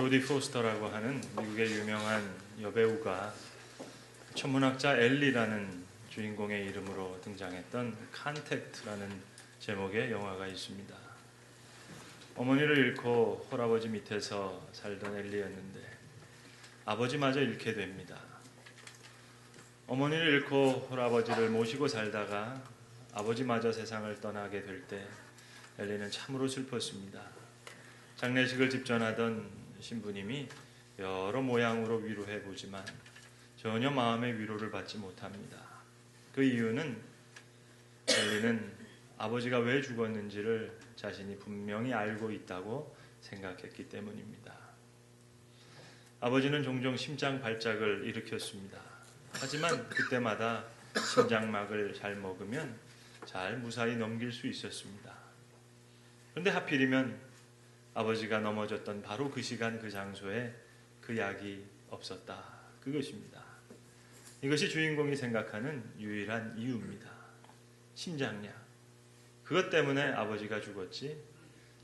조디 포스터라고 하는 미국의 유명한 여배우가 천문학자 엘리라는 주인공의 이름으로 등장했던 칸택트라는 제목의 영화가 있습니다. 어머니를 잃고 홀아버지 밑에서 살던 엘리였는데 아버지마저 잃게 됩니다. 어머니를 잃고 홀아버지를 모시고 살다가 아버지마저 세상을 떠나게 될 때 엘리는 참으로 슬펐습니다. 장례식을 집전하던 신부님이 여러 모양으로 위로해 보지만 전혀 마음의 위로를 받지 못합니다. 그 이유는 엘리는 아버지가 왜 죽었는지를 자신이 분명히 알고 있다고 생각했기 때문입니다. 아버지는 종종 심장 발작을 일으켰습니다. 하지만 그때마다 심장막을 잘 먹으면 잘 무사히 넘길 수 있었습니다. 그런데 하필이면 아버지가 넘어졌던 바로 그 시간 그 장소에 그 약이 없었다. 그것입니다. 이것이 주인공이 생각하는 유일한 이유입니다. 심장약. 그것 때문에 아버지가 죽었지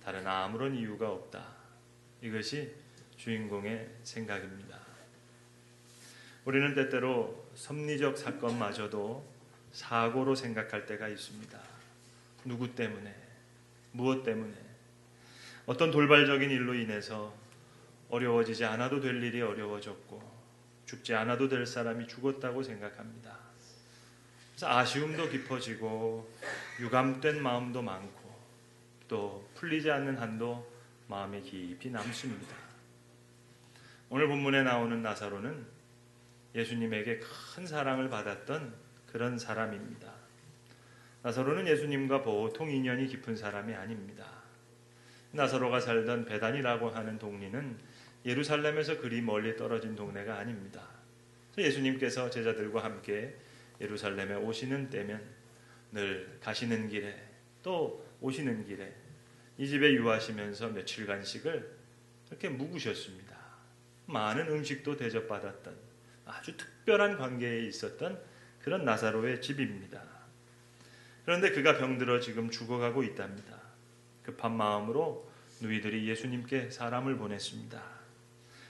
다른 아무런 이유가 없다. 이것이 주인공의 생각입니다. 우리는 때때로 섭리적 사건마저도 사고로 생각할 때가 있습니다. 누구 때문에, 무엇 때문에, 어떤 돌발적인 일로 인해서 어려워지지 않아도 될 일이 어려워졌고 죽지 않아도 될 사람이 죽었다고 생각합니다. 아쉬움도 깊어지고 유감된 마음도 많고 또 풀리지 않는 한도 마음에 깊이 남습니다. 오늘 본문에 나오는 나사로는 예수님에게 큰 사랑을 받았던 그런 사람입니다. 나사로는 예수님과 보통 인연이 깊은 사람이 아닙니다. 나사로가 살던 베단이라고 하는 동리는 예루살렘에서 그리 멀리 떨어진 동네가 아닙니다. 예수님께서 제자들과 함께 예루살렘에 오시는 때면 늘 가시는 길에 또 오시는 길에 이 집에 유하시면서 며칠간씩을 이렇게 묵으셨습니다. 많은 음식도 대접받았던 아주 특별한 관계에 있었던 그런 나사로의 집입니다. 그런데 그가 병들어 지금 죽어가고 있답니다. 급한 마음으로 누이들이 예수님께 사람을 보냈습니다.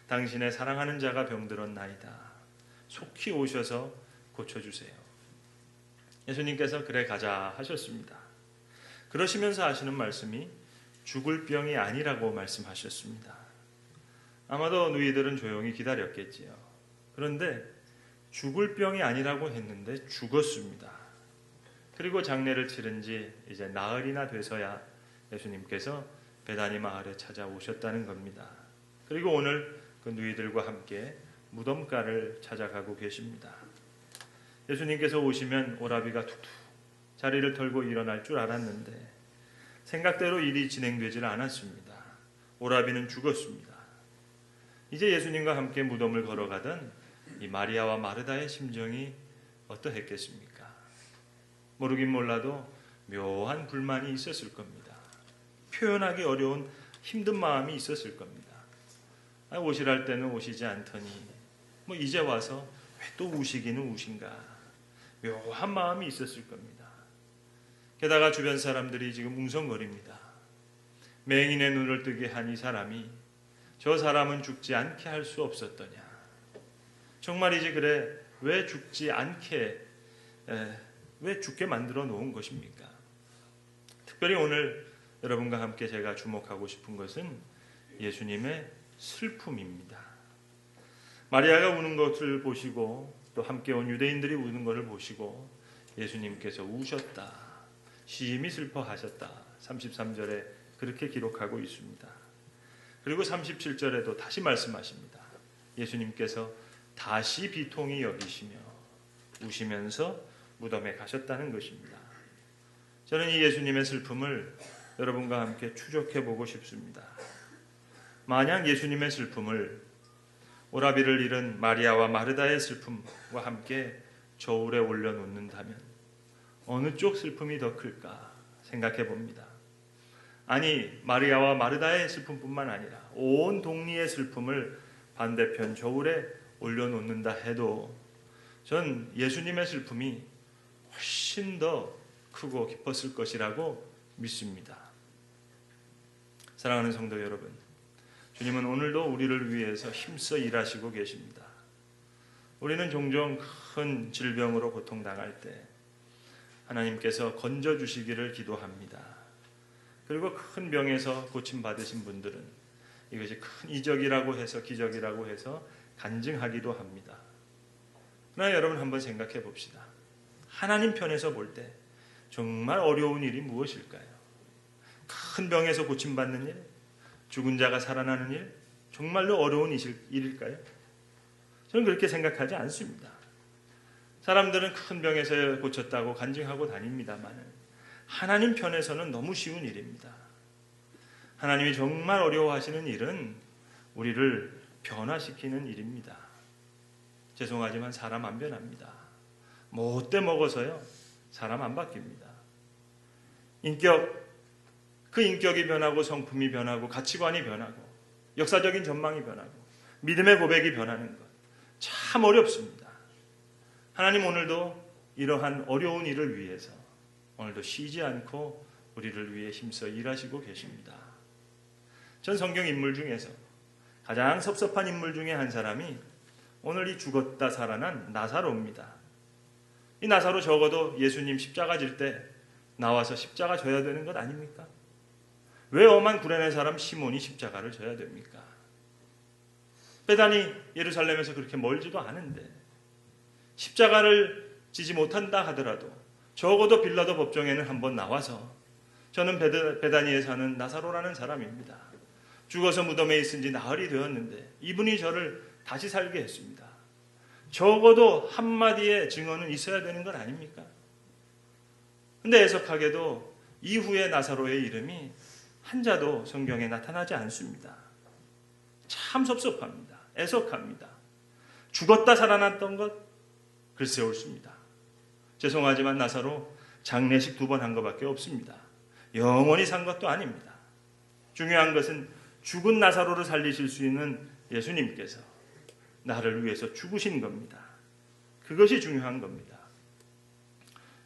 당신의 사랑하는 자가 병들었나이다. 속히 오셔서 고쳐주세요. 예수님께서 그래 가자 하셨습니다. 그러시면서 하시는 말씀이 죽을 병이 아니라고 말씀하셨습니다. 아마도 누이들은 조용히 기다렸겠지요. 그런데 죽을 병이 아니라고 했는데 죽었습니다. 그리고 장례를 치른 지 이제 나흘이나 돼서야 예수님께서 베다니 마을에 찾아오셨다는 겁니다. 그리고 오늘 그 누이들과 함께 무덤가를 찾아가고 계십니다. 예수님께서 오시면 오라비가 툭툭 자리를 털고 일어날 줄 알았는데 생각대로 일이 진행되질 않았습니다. 오라비는 죽었습니다. 이제 예수님과 함께 무덤을 걸어가던 이 마리아와 마르다의 심정이 어떠했겠습니까? 모르긴 몰라도 묘한 불만이 있었을 겁니다. 표현하기 어려운 힘든 마음이 있었을 겁니다. 아, 오시랄 때는 오시지 않더니 뭐 이제 와서 왜 또 우시기는 우신가 묘한 마음이 있었을 겁니다. 게다가 주변 사람들이 지금 웅성거립니다. 맹인의 눈을 뜨게 한 이 사람이 저 사람은 죽지 않게 할 수 없었더냐. 정말이지 그래 왜 죽지 않게 에, 왜 죽게 만들어 놓은 것입니까? 특별히 오늘 여러분과 함께 제가 주목하고 싶은 것은 예수님의 슬픔입니다. 마리아가 우는 것을 보시고 또 함께 온 유대인들이 우는 것을 보시고 예수님께서 우셨다. 심히 슬퍼하셨다. 33절에 그렇게 기록하고 있습니다. 그리고 37절에도 다시 말씀하십니다. 예수님께서 다시 비통이 여기시며 우시면서 무덤에 가셨다는 것입니다. 저는 이 예수님의 슬픔을 여러분과 함께 추적해 보고 싶습니다. 만약 예수님의 슬픔을 오라비를 잃은 마리아와 마르다의 슬픔과 함께 저울에 올려놓는다면 어느 쪽 슬픔이 더 클까 생각해 봅니다. 아니 마리아와 마르다의 슬픔뿐만 아니라 온 동리의 슬픔을 반대편 저울에 올려놓는다 해도 전 예수님의 슬픔이 훨씬 더 크고 깊었을 것이라고 믿습니다. 사랑하는 성도 여러분, 주님은 오늘도 우리를 위해서 힘써 일하시고 계십니다. 우리는 종종 큰 질병으로 고통당할 때 하나님께서 건져 주시기를 기도합니다. 그리고 큰 병에서 고침 받으신 분들은 이것이 큰 이적이라고 해서 기적이라고 해서 간증하기도 합니다. 그러나 여러분 한번 생각해 봅시다. 하나님 편에서 볼 때 정말 어려운 일이 무엇일까요? 큰 병에서 고침받는 일, 죽은 자가 살아나는 일, 정말로 어려운 일일까요? 저는 그렇게 생각하지 않습니다. 사람들은 큰 병에서 고쳤다고 간증하고 다닙니다만 하나님 편에서는 너무 쉬운 일입니다. 하나님이 정말 어려워하시는 일은 우리를 변화시키는 일입니다. 죄송하지만 사람 안 변합니다. 못돼 먹어서요. 사람 안 바뀝니다. 인격 그 인격이 변하고 성품이 변하고 가치관이 변하고 역사적인 전망이 변하고 믿음의 고백이 변하는 것 참 어렵습니다. 하나님 오늘도 이러한 어려운 일을 위해서 오늘도 쉬지 않고 우리를 위해 힘써 일하시고 계십니다. 전 성경 인물 중에서 가장 섭섭한 인물 중에 한 사람이 오늘 이 죽었다 살아난 나사로입니다. 이 나사로 적어도 예수님 십자가 질 때 나와서 십자가 져야 되는 것 아닙니까? 왜 엄한 구레네 사람 시몬이 십자가를 져야 됩니까? 베단이 예루살렘에서 그렇게 멀지도 않은데 십자가를 지지 못한다 하더라도 적어도 빌라도 법정에는 한번 나와서 저는 베다니에 사는 나사로라는 사람입니다. 죽어서 무덤에 있은 지 나흘이 되었는데 이분이 저를 다시 살게 했습니다. 적어도 한마디의 증언은 있어야 되는 것 아닙니까? 근데 애석하게도 이후에 나사로의 이름이 한 자도 성경에 나타나지 않습니다. 참 섭섭합니다. 애석합니다. 죽었다 살아났던 것 글쎄 옳습니다. 죄송하지만 나사로 장례식 두 번 한 것밖에 없습니다. 영원히 산 것도 아닙니다. 중요한 것은 죽은 나사로를 살리실 수 있는 예수님께서 나를 위해서 죽으신 겁니다. 그것이 중요한 겁니다.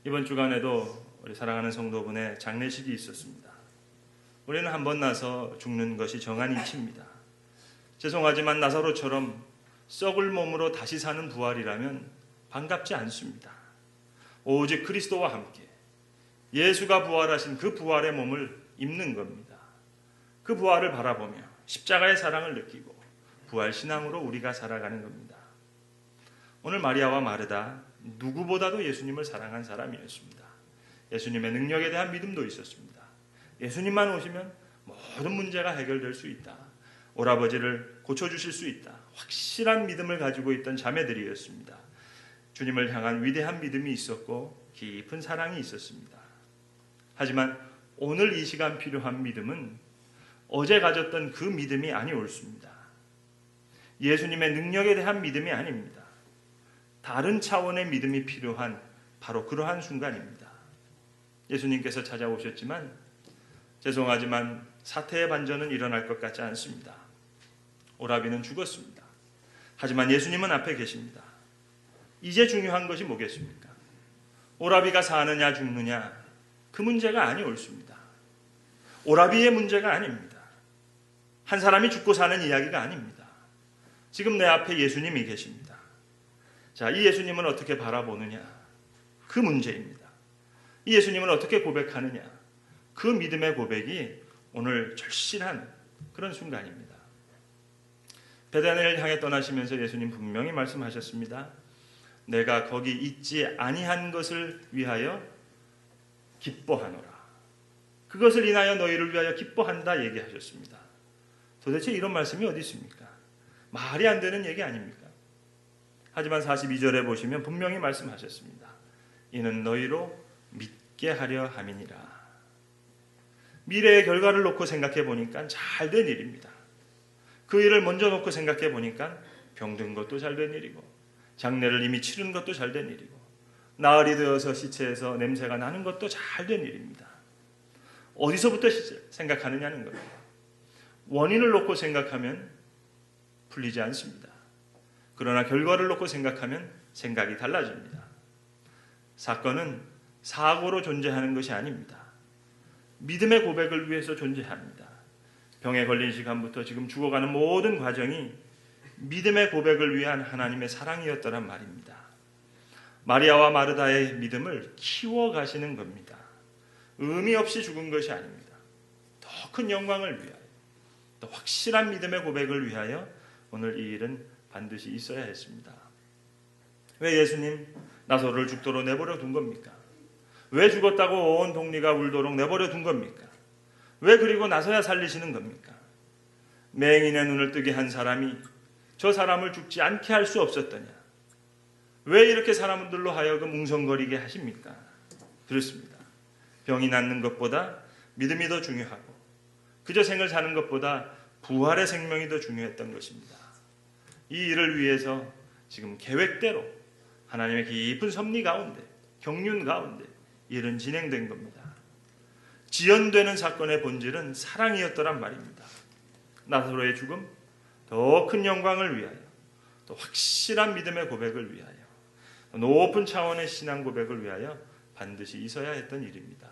이번 주간에도 우리 사랑하는 성도분의 장례식이 있었습니다. 우리는 한 번 나서 죽는 것이 정한 이치입니다. 죄송하지만 나사로처럼 썩을 몸으로 다시 사는 부활이라면 반갑지 않습니다. 오직 그리스도와 함께 예수가 부활하신 그 부활의 몸을 입는 겁니다. 그 부활을 바라보며 십자가의 사랑을 느끼고 부활 신앙으로 우리가 살아가는 겁니다. 오늘 마리아와 마르다 누구보다도 예수님을 사랑한 사람이었습니다. 예수님의 능력에 대한 믿음도 있었습니다. 예수님만 오시면 모든 문제가 해결될 수 있다. 오라버지를 고쳐주실 수 있다. 확실한 믿음을 가지고 있던 자매들이었습니다. 주님을 향한 위대한 믿음이 있었고 깊은 사랑이 있었습니다. 하지만 오늘 이 시간 필요한 믿음은 어제 가졌던 그 믿음이 아니 옳습니다. 예수님의 능력에 대한 믿음이 아닙니다. 다른 차원의 믿음이 필요한 바로 그러한 순간입니다. 예수님께서 찾아오셨지만 죄송하지만 사태의 반전은 일어날 것 같지 않습니다. 오라비는 죽었습니다. 하지만 예수님은 앞에 계십니다. 이제 중요한 것이 뭐겠습니까? 오라비가 사느냐 죽느냐 그 문제가 아니 옳습니다. 오라비의 문제가 아닙니다. 한 사람이 죽고 사는 이야기가 아닙니다. 지금 내 앞에 예수님이 계십니다. 자, 이 예수님은 어떻게 바라보느냐? 그 문제입니다. 이 예수님은 어떻게 고백하느냐? 그 믿음의 고백이 오늘 절실한 그런 순간입니다. 베다니를 향해 떠나시면서 예수님 분명히 말씀하셨습니다. 내가 거기 있지 아니한 것을 위하여 기뻐하노라. 그것을 인하여 너희를 위하여 기뻐한다 얘기하셨습니다. 도대체 이런 말씀이 어디 있습니까? 말이 안 되는 얘기 아닙니까? 하지만 42절에 보시면 분명히 말씀하셨습니다. 이는 너희로 믿게 하려 함이니라. 미래의 결과를 놓고 생각해 보니까 잘 된 일입니다. 그 일을 먼저 놓고 생각해 보니까 병든 것도 잘 된 일이고 장례를 이미 치른 것도 잘 된 일이고 나흘이 되어서 시체에서 냄새가 나는 것도 잘 된 일입니다. 어디서부터 생각하느냐는 겁니다. 원인을 놓고 생각하면 풀리지 않습니다. 그러나 결과를 놓고 생각하면 생각이 달라집니다. 사건은 사고로 존재하는 것이 아닙니다. 믿음의 고백을 위해서 존재합니다. 병에 걸린 시간부터 지금 죽어가는 모든 과정이 믿음의 고백을 위한 하나님의 사랑이었더란 말입니다. 마리아와 마르다의 믿음을 키워 가시는 겁니다. 의미 없이 죽은 것이 아닙니다. 더 큰 영광을 위하여, 더 확실한 믿음의 고백을 위하여 오늘 이 일은 반드시 있어야 했습니다. 왜 예수님 나사로를 죽도록 내버려 둔 겁니까? 왜 죽었다고 온 동리가 울도록 내버려 둔 겁니까? 왜 그리고 나서야 살리시는 겁니까? 맹인의 눈을 뜨게 한 사람이 저 사람을 죽지 않게 할 수 없었더냐? 왜 이렇게 사람들로 하여금 웅성거리게 하십니까? 그렇습니다. 병이 낫는 것보다 믿음이 더 중요하고 그저 생을 사는 것보다 부활의 생명이 더 중요했던 것입니다. 이 일을 위해서 지금 계획대로 하나님의 깊은 섭리 가운데 경륜 가운데 일은 진행된 겁니다. 지연되는 사건의 본질은 사랑이었더란 말입니다. 나사로의 죽음, 더 큰 영광을 위하여, 또 확실한 믿음의 고백을 위하여, 높은 차원의 신앙 고백을 위하여 반드시 있어야 했던 일입니다.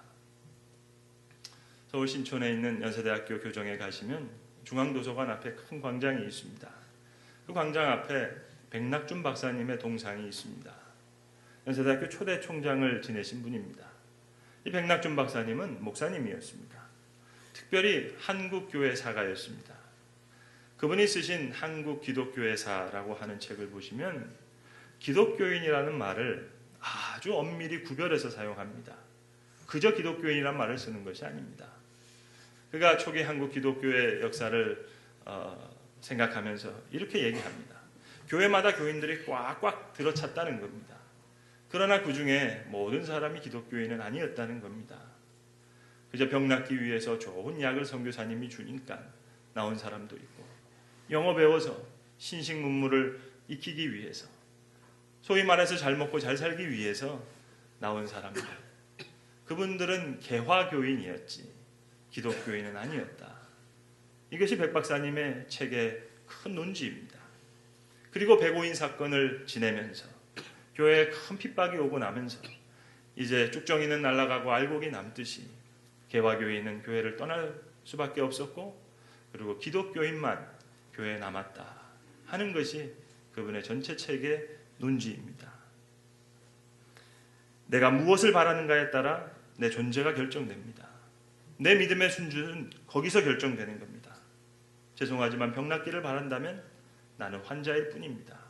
서울 신촌에 있는 연세대학교 교정에 가시면 중앙도서관 앞에 큰 광장이 있습니다. 그 광장 앞에 백낙준 박사님의 동상이 있습니다. 연세대학교 초대 총장을 지내신 분입니다. 이 백낙준 박사님은 목사님이었습니다. 특별히 한국교회 사가였습니다. 그분이 쓰신 한국 기독교회사라고 하는 책을 보시면 기독교인이라는 말을 아주 엄밀히 구별해서 사용합니다. 그저 기독교인이란 말을 쓰는 것이 아닙니다. 그가 초기 한국 기독교의 역사를 어, 생각하면서 이렇게 얘기합니다. 교회마다 교인들이 꽉꽉 들어찼다는 겁니다. 그러나 그 중에 모든 사람이 기독교인은 아니었다는 겁니다. 그저 병 낫기 위해서 좋은 약을 선교사님이 주니까 나온 사람도 있고 영어 배워서 신식 문물을 익히기 위해서 소위 말해서 잘 먹고 잘 살기 위해서 나온 사람들 그분들은 개화교인이었지 기독교인은 아니었다. 이것이 백 박사님의 책의 큰 논지입니다. 그리고 백오인 사건을 지내면서 교회에 큰 핍박이 오고 나면서 이제 쭉정이는 날아가고 알곡이 남듯이 개화교인은 교회를 떠날 수밖에 없었고 그리고 기독교인만 교회에 남았다 하는 것이 그분의 전체 책의 논지입니다. 내가 무엇을 바라는가에 따라 내 존재가 결정됩니다. 내 믿음의 순주는 거기서 결정되는 겁니다. 죄송하지만 병낫기를 바란다면 나는 환자일 뿐입니다.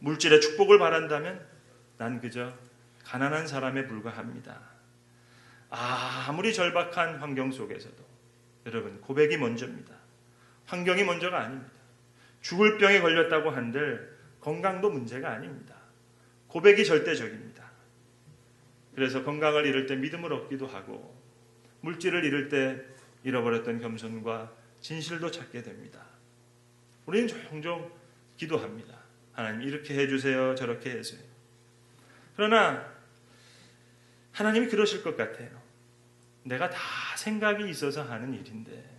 물질의 축복을 바란다면 난 그저 가난한 사람에 불과합니다. 아무리 절박한 환경 속에서도 여러분 고백이 먼저입니다. 환경이 먼저가 아닙니다. 죽을 병에 걸렸다고 한들 건강도 문제가 아닙니다. 고백이 절대적입니다. 그래서 건강을 잃을 때 믿음을 얻기도 하고 물질을 잃을 때 잃어버렸던 겸손과 진실도 찾게 됩니다. 우리는 종종 기도합니다. 하나님 이렇게 해주세요. 저렇게 해주세요. 그러나 하나님이 그러실 것 같아요. 내가 다 생각이 있어서 하는 일인데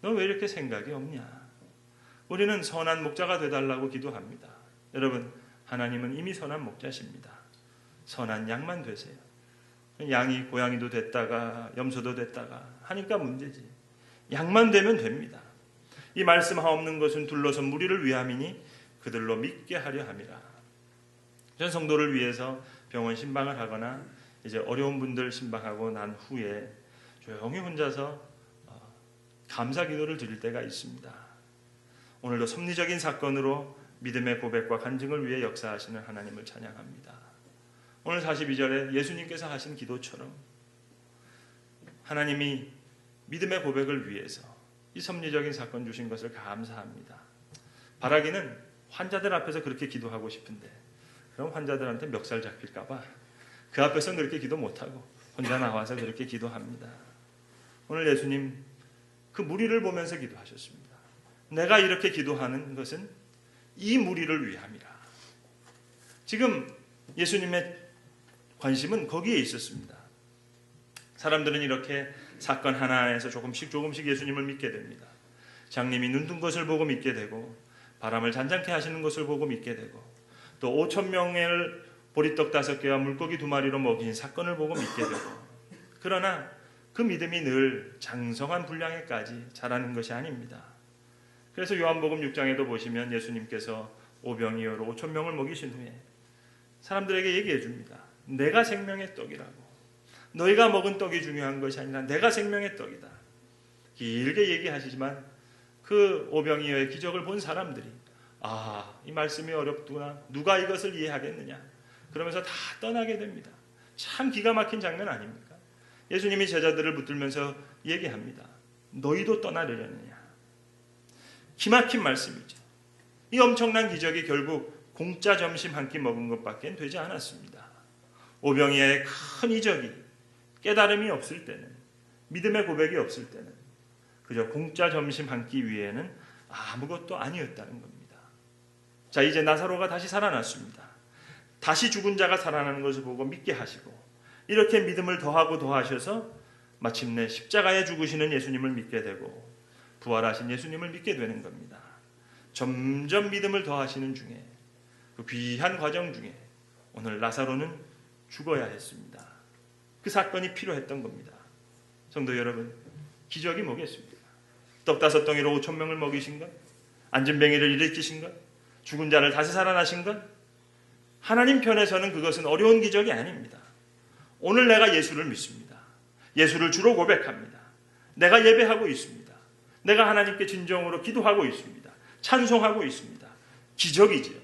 너 왜 이렇게 생각이 없냐? 우리는 선한 목자가 되달라고 기도합니다. 여러분 하나님은 이미 선한 목자십니다. 선한 양만 되세요. 양이 고양이도 됐다가 염소도 됐다가 하니까 문제지. 양만 되면 됩니다. 이 말씀 하없는 것은 둘러선 무리를 위함이니 그들로 믿게 하려 함이라. 전 성도를 위해서 병원 신방을 하거나 이제 어려운 분들 신방하고 난 후에 조용히 혼자서 어, 감사 기도를 드릴 때가 있습니다. 오늘도 섭리적인 사건으로 믿음의 고백과 간증을 위해 역사하시는 하나님을 찬양합니다. 오늘 42절에 예수님께서 하신 기도처럼 하나님이 믿음의 고백을 위해서 이 섭리적인 사건 주신 것을 감사합니다. 바라기는 환자들 앞에서 그렇게 기도하고 싶은데 그럼 환자들한테 멱살 잡힐까봐 그 앞에서는 그렇게 기도 못하고 혼자 나와서 그렇게 기도합니다. 오늘 예수님 그 무리를 보면서 기도하셨습니다. 내가 이렇게 기도하는 것은 이 무리를 위함이라. 지금 예수님의 관심은 거기에 있었습니다. 사람들은 이렇게 사건 하나에서 조금씩 조금씩 예수님을 믿게 됩니다. 장님이 눈뜬 것을 보고 믿게 되고 바람을 잔잔케 하시는 것을 보고 믿게 되고 또 5천 명을 보리떡 다섯 개와 물고기 두 마리로 먹인 사건을 보고 믿게 되고 그러나 그 믿음이 늘 장성한 분량에까지 자라는 것이 아닙니다. 그래서 요한복음 6장에도 보시면 예수님께서 오병이어로 5천 명을 먹이신 후에 사람들에게 얘기해 줍니다. 내가 생명의 떡이라고. 너희가 먹은 떡이 중요한 것이 아니라 내가 생명의 떡이다. 길게 얘기하시지만 그 오병이어의 기적을 본 사람들이 아, 이 말씀이 어렵구나. 누가 이것을 이해하겠느냐. 그러면서 다 떠나게 됩니다. 참 기가 막힌 장면 아닙니까? 예수님이 제자들을 붙들면서 얘기합니다. 너희도 떠나려느냐. 기막힌 말씀이죠. 이 엄청난 기적이 결국 공짜 점심 한 끼 먹은 것밖에 되지 않았습니다. 오병이의 큰 이적이 깨달음이 없을 때는 믿음의 고백이 없을 때는 그저 공짜 점심 한 끼 위에는 아무것도 아니었다는 겁니다. 자 이제 나사로가 다시 살아났습니다. 다시 죽은 자가 살아나는 것을 보고 믿게 하시고 이렇게 믿음을 더하고 더하셔서 마침내 십자가에 죽으시는 예수님을 믿게 되고 부활하신 예수님을 믿게 되는 겁니다. 점점 믿음을 더하시는 중에 그 귀한 과정 중에 오늘 나사로는 죽어야 했습니다. 그 사건이 필요했던 겁니다. 성도 여러분, 기적이 뭐겠습니까? 떡 다섯 덩이로 오천 명을 먹이신 것, 안진뱅이를 일으키신 것, 죽은 자를 다시 살아나신 것, 하나님 편에서는 그것은 어려운 기적이 아닙니다. 오늘 내가 예수를 믿습니다. 예수를 주로 고백합니다. 내가 예배하고 있습니다. 내가 하나님께 진정으로 기도하고 있습니다. 찬송하고 있습니다. 기적이지요.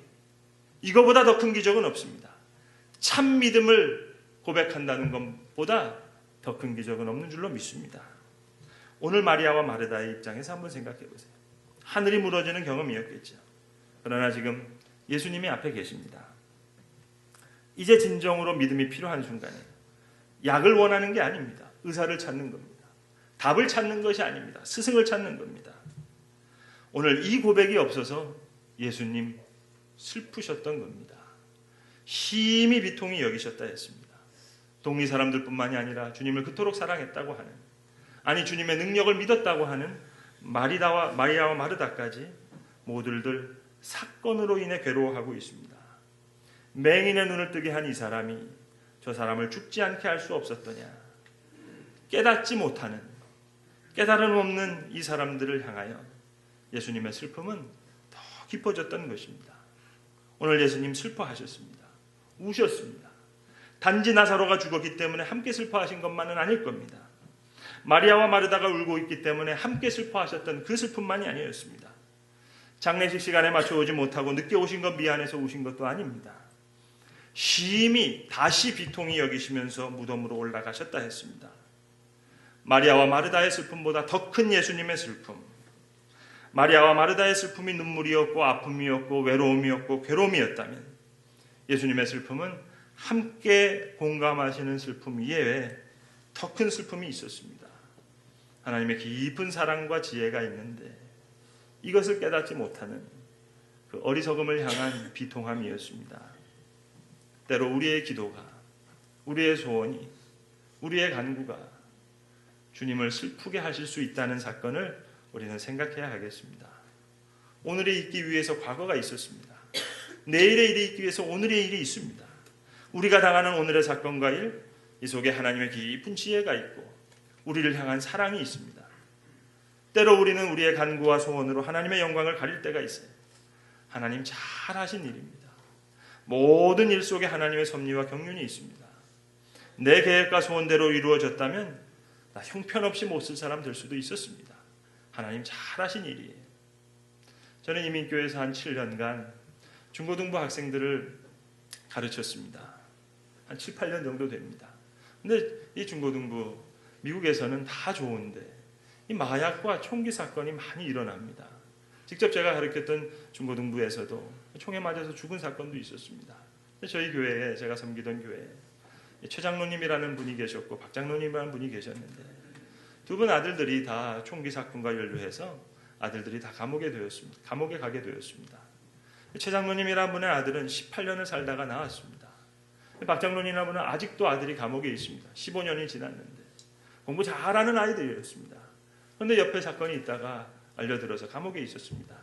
이거보다 더 큰 기적은 없습니다. 참 믿음을 고백한다는 것보다 더 큰 기적은 없는 줄로 믿습니다. 오늘 마리아와 마르다의 입장에서 한번 생각해 보세요. 하늘이 무너지는 경험이었겠죠. 그러나 지금 예수님이 앞에 계십니다. 이제 진정으로 믿음이 필요한 순간에 약을 원하는 게 아닙니다. 의사를 찾는 겁니다. 답을 찾는 것이 아닙니다. 스승을 찾는 겁니다. 오늘 이 고백이 없어서 예수님 슬프셨던 겁니다. 심히 비통이 여기셨다 했습니다. 동리 사람들뿐만이 아니라 주님을 그토록 사랑했다고 하는 아니 주님의 능력을 믿었다고 하는 마리다와 마리아와 마르다까지 모두들 사건으로 인해 괴로워하고 있습니다. 맹인의 눈을 뜨게 한 이 사람이 저 사람을 죽지 않게 할 수 없었더냐? 깨닫지 못하는 깨달음 없는 이 사람들을 향하여 예수님의 슬픔은 더 깊어졌던 것입니다. 오늘 예수님 슬퍼하셨습니다. 우셨습니다. 단지 나사로가 죽었기 때문에 함께 슬퍼하신 것만은 아닐 겁니다. 마리아와 마르다가 울고 있기 때문에 함께 슬퍼하셨던 그 슬픔만이 아니었습니다. 장례식 시간에 맞춰 오지 못하고 늦게 오신 것 미안해서 오신 것도 아닙니다. 심히 다시 비통이 여기시면서 무덤으로 올라가셨다 했습니다. 마리아와 마르다의 슬픔보다 더 큰 예수님의 슬픔. 마리아와 마르다의 슬픔이 눈물이었고 아픔이었고 외로움이었고 괴로움이었다면 예수님의 슬픔은 함께 공감하시는 슬픔 이외에 더 큰 슬픔이 있었습니다. 하나님의 깊은 사랑과 지혜가 있는데 이것을 깨닫지 못하는 그 어리석음을 향한 비통함이었습니다. 때로 우리의 기도가, 우리의 소원이, 우리의 간구가 주님을 슬프게 하실 수 있다는 사건을 우리는 생각해야 하겠습니다. 오늘의 있기 위해서 과거가 있었습니다. 내일의 일이 있기 위해서 오늘의 일이 있습니다. 우리가 당하는 오늘의 사건과 일, 이 속에 하나님의 깊은 지혜가 있고 우리를 향한 사랑이 있습니다. 때로 우리는 우리의 간구와 소원으로 하나님의 영광을 가릴 때가 있어요. 하나님 잘 하신 일입니다. 모든 일 속에 하나님의 섭리와 경륜이 있습니다. 내 계획과 소원대로 이루어졌다면 나 형편없이 못 쓸 사람 될 수도 있었습니다. 하나님 잘 하신 일이에요. 저는 이민교회에서 한 7년간 중고등부 학생들을 가르쳤습니다. 한 7, 8년 정도 됩니다. 근데 이 중고등부 미국에서는 다 좋은데 이 마약과 총기 사건이 많이 일어납니다. 직접 제가 가르쳤던 중고등부에서도 총에 맞아서 죽은 사건도 있었습니다. 저희 교회에 제가 섬기던 교회에 최 장로님이라는 분이 계셨고 박 장로님이라는 분이 계셨는데 두 분 아들들이 다 총기 사건과 연루해서 아들들이 다 감옥에 되었습니다. 감옥에 가게 되었습니다. 최 장로님이라는 분의 아들은 18년을 살다가 나왔습니다. 박 장로님이라는 분은 아직도 아들이 감옥에 있습니다. 15년이 지났는데 공부 잘하는 아이들이었습니다. 그런데 옆에 사건이 있다가 알려들어서 감옥에 있었습니다.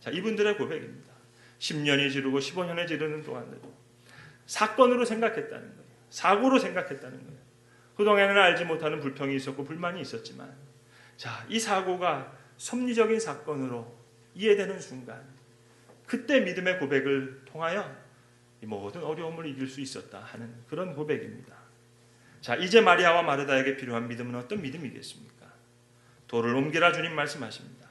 자, 이분들의 고백입니다. 10년이 지르고 15년이 지르는 동안에도 사건으로 생각했다는 거예요. 사고로 생각했다는 거예요. 그동안에는 알지 못하는 불평이 있었고 불만이 있었지만 자, 이 사고가 섭리적인 사건으로 이해되는 순간 그때 믿음의 고백을 통하여 이 모든 어려움을 이길 수 있었다 하는 그런 고백입니다. 자, 이제 마리아와 마르다에게 필요한 믿음은 어떤 믿음이겠습니까? 돌을 옮기라 주님 말씀하십니다.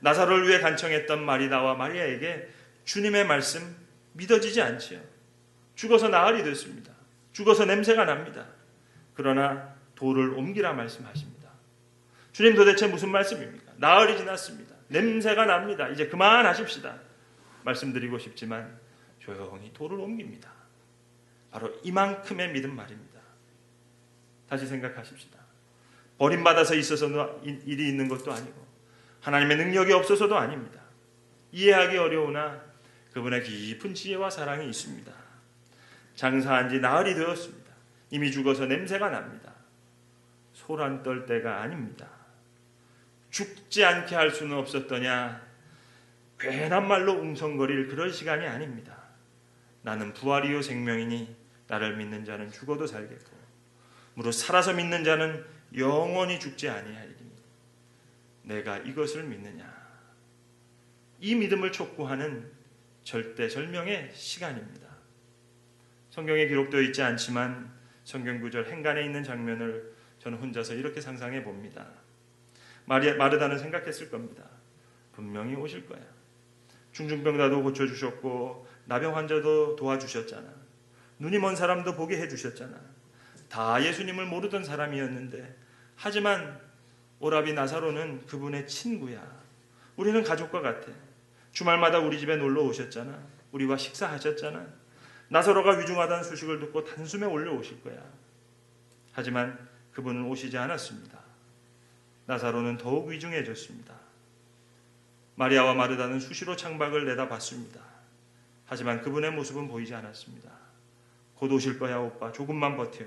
나사로를 위해 간청했던 마리다와 마리아에게 주님의 말씀 믿어지지 않지요. 죽어서 나흘이 됐습니다. 죽어서 냄새가 납니다. 그러나 돌을 옮기라 말씀하십니다. 주님 도대체 무슨 말씀입니까? 나흘이 지났습니다. 냄새가 납니다. 이제 그만하십시다. 말씀드리고 싶지만 조용히 돌을 옮깁니다. 바로 이만큼의 믿음 말입니다. 다시 생각하십시다. 버림받아서 있어서 일이 있는 것도 아니고 하나님의 능력이 없어서도 아닙니다. 이해하기 어려우나 그분의 깊은 지혜와 사랑이 있습니다. 장사한 지 나흘이 되었습니다. 이미 죽어서 냄새가 납니다. 소란 떨 때가 아닙니다. 죽지 않게 할 수는 없었더냐? 괜한 말로 웅성거릴 그럴 시간이 아닙니다. 나는 부활이요 생명이니 나를 믿는 자는 죽어도 살겠고 무릇 살아서 믿는 자는 영원히 죽지 아니하리니 내가 이것을 믿느냐? 이 믿음을 촉구하는 절대절명의 시간입니다. 성경에 기록되어 있지 않지만 성경 구절 행간에 있는 장면을 저는 혼자서 이렇게 상상해 봅니다. 마르다는 생각했을 겁니다. 분명히 오실 거야. 중증병자도 고쳐주셨고 나병 환자도 도와주셨잖아. 눈이 먼 사람도 보게 해주셨잖아. 다 예수님을 모르던 사람이었는데 하지만 오라비 나사로는 그분의 친구야. 우리는 가족과 같아. 주말마다 우리 집에 놀러 오셨잖아. 우리와 식사하셨잖아. 나사로가 위중하다는 소식을 듣고 단숨에 올려오실 거야. 하지만 그분은 오시지 않았습니다. 나사로는 더욱 위중해졌습니다. 마리아와 마르다는 수시로 창밖을 내다봤습니다. 하지만 그분의 모습은 보이지 않았습니다. 곧 오실 거야 오빠 조금만 버텨.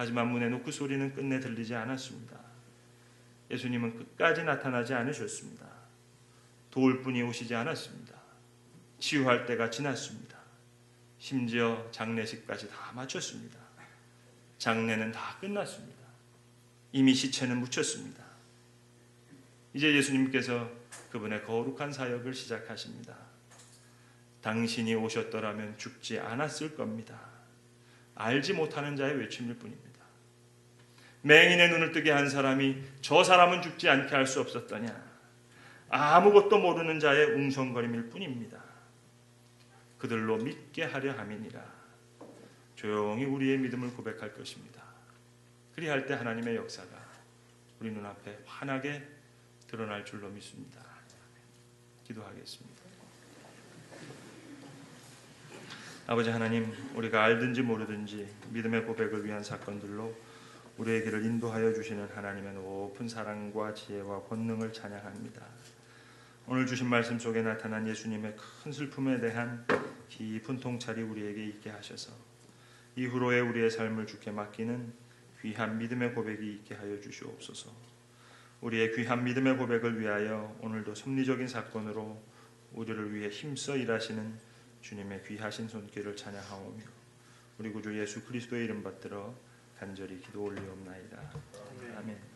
하지만 문의 노크 소리는 끝내 들리지 않았습니다. 예수님은 끝까지 나타나지 않으셨습니다. 도울 분이 오시지 않았습니다. 치유할 때가 지났습니다. 심지어 장례식까지 다 마쳤습니다. 장례는 다 끝났습니다. 이미 시체는 묻혔습니다. 이제 예수님께서 그분의 거룩한 사역을 시작하십니다. 당신이 오셨더라면 죽지 않았을 겁니다. 알지 못하는 자의 외침일 뿐입니다. 맹인의 눈을 뜨게 한 사람이 저 사람은 죽지 않게 할 수 없었더냐? 아무것도 모르는 자의 웅성거림일 뿐입니다. 그들로 믿게 하려 함이니라. 조용히 우리의 믿음을 고백할 것입니다. 그리할 때 하나님의 역사가 우리 눈앞에 환하게 드러날 줄로 믿습니다. 기도하겠습니다. 아버지 하나님, 우리가 알든지 모르든지 믿음의 고백을 위한 사건들로 길을 인도하여 주시는 하나님의 높은 사랑과 지혜와 권능을 찬양합니다. 오늘 주신 말씀 속에 나타난 예수님의 큰 슬픔에 대한 깊은 통찰이 우리에게 있게 하셔서 이후로의 우리의 삶을 주께 맡기는 귀한 믿음의 고백이 있게 하여 주시옵소서. 우리의 귀한 믿음의 고백을 위하여 오늘도 섭리적인 사건으로 우리를 위해 힘써 일하시는 주님의 귀하신 손길을 찬양하오며 우리 구주 예수 그리스도의 이름 받들어 간절히 기도 올리옵나이다. 아멘.